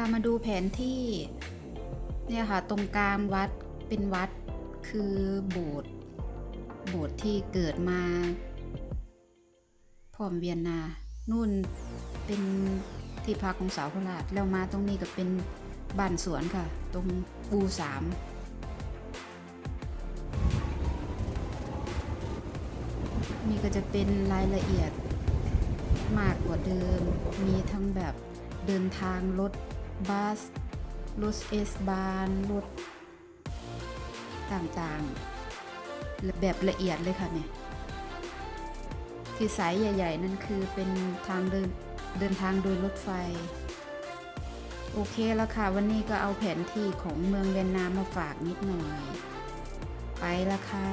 ามาดูแผนที่เนี่ยค่ะตรงกลางวัดเป็นวัดคือโบสถ์โบสถ์ที่เกิดมาพร้อมเวียนนา นู่นเป็นที่พักของสาวโคราชแล้วมาตรงนี้ก็เป็นบ้านสวนค่ะ ตรงปูสามนี่ก็จะเป็นรายละเอียดมากกว่าเดิม มีทั้งแบบเดินทางรถ บัสรถเอสบานรถต่างๆ แบบละเอียดเลยค่ะเนี่ยที่สายใหญ่ ๆ นั่นคือเป็นทางเดินเดินทางโดยรถไฟ โอเคแล้วค่ะ วันนี้ก็เอาแผนที่ของเมืองเวียนนามาฝากนิดหน่อย ไปละค่ะ